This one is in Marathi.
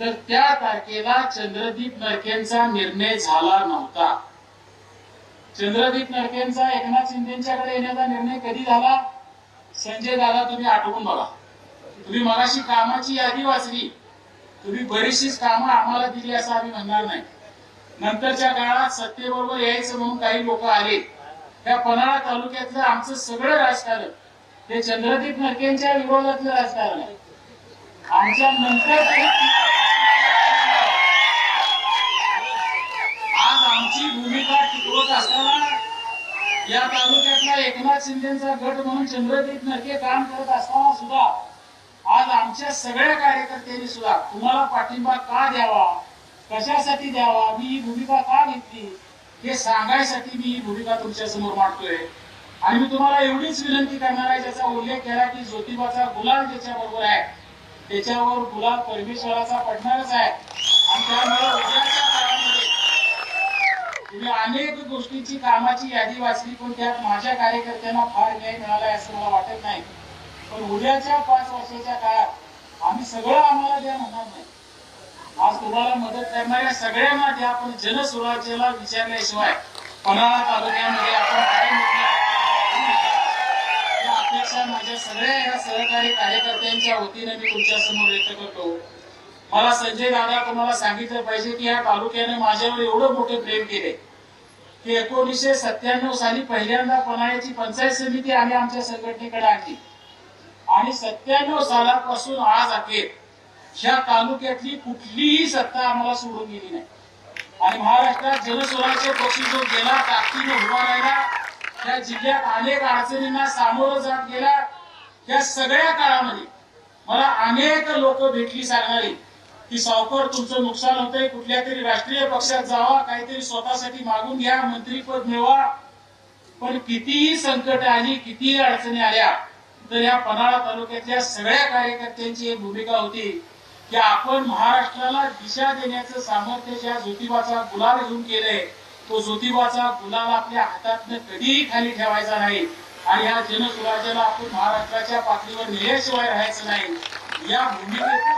तर त्या तारखेला चंद्रदीप नरकेंचा निर्णय झाला नव्हता. चंद्रदीप नरकेंचा एकनाथ शिंदेच्याकडे येण्याचा निर्णय कधी झाला? संजय दादा तुम्ही आठवून बघा. तुम्ही मगाशी कामाची यादी वाचली. तुम्ही बरीचशीच कामं आम्हाला दिली असं आम्ही म्हणणार नाही. नंतरच्या काळात सत्तेबरोबर यायचं म्हणून काही लोक आले. त्या पन्हाळा तालुक्यातलं आमचं सगळं राजकारण हे चंद्रदीप नरकेंच्या विरोधातलं राजकारण आहे. आमच्या नंतर आज आमची करत असताना या तालुक्यातला एकनाथ शिंदेचा गट म्हणून चंद्रदीप नरके काम करत असताना सुद्धा आज आमच्या सगळ्या कार्यकर्त्यांनी सुद्धा तुम्हाला पाठिंबा का द्यावा? कशासाठी द्यावा? मी ही भूमिका का घेतली? हे सांगायसाठी मी ही भूमिका तुमच्यासमोर मांडतोय. आणि मी तुम्हाला एवढीच विनंती करणार आहे ज्याचा उल्लेख केला की ज्योतिबाचा गुलाल ज्याच्या बरोबर आहे. त्याच्यावर गुलाल परमेश्वराचा पडणारच आहे. आणि त्यामुळे उद्याच्या तुम्ही अनेक गोष्टींची कामाची यादी वाचली पण त्यात माझ्या कार्यकर्त्यांना फार न्याय मिळालाय असं मला वाटत नाही. पण उद्याच्या पाच वर्षाच्या काळात आम्ही सगळं आम्हाला द्या म्हणणार नाही. आज तुम्हाला मदत करणाऱ्या सगळ्यांना द्या पण जनसुराज्याला विचारल्याशिवाय पन्हाळा तालुक्यामध्ये आपण काय अपेक्षा माझ्या सगळ्या या सहकारी कार्यकर्त्यांच्या वतीने मी तुमच्यासमोर व्यक्त करतो. मला संजय दादा कोणाला सांगितलं पाहिजे की या तालुक्याने माझ्यावर एवढं मोठं प्रेम केले की एकोणीसशे सत्त्याण्णव साली पहिल्यांदा पन्हाळ्याची पंचायत समिती आम्ही आमच्या संघटनेकडे आणली. आणि सत्त्याण्णव सालापासून आज अखेर ह्या तालुक्यातली कुठलीही सत्ता आम्हाला सोडून गेली नाही. आणि महाराष्ट्रात जनस्वराज्य पक्ष जो गेला ताकदीने उभा राहिला त्या जिल्ह्यात अनेक अडचणींना सामोरं जात गेला. या सगळ्या काळामध्ये मला अनेक लोक भेटली सांगणारी. की सावकर तुमचं नुकसान होतंय. कुठल्या तरी राष्ट्रीय पक्षात जावा काहीतरी स्वतःसाठी मागून घ्या मंत्रीपद मिळवा. पण कितीही संकट आली कितीही अडचणी आल्या तर या पन्हाळा तालुक्यातल्या सगळ्या कार्यकर्त्यांची एक भूमिका होती की आपण महाराष्ट्राला दिशा देण्याचं सामर्थ्य ज्या ज्योतिबाचा गुलाल घेऊन केलंय तो ज्योतिबाचा गुलाल आपल्या हातातनं कधीही खाली ठेवायचा नाही. आणि या जनसुराज्याला आपण महाराष्ट्राच्या पातळीवर नेल्याशिवाय राहायचं नाही. या भूमिकेत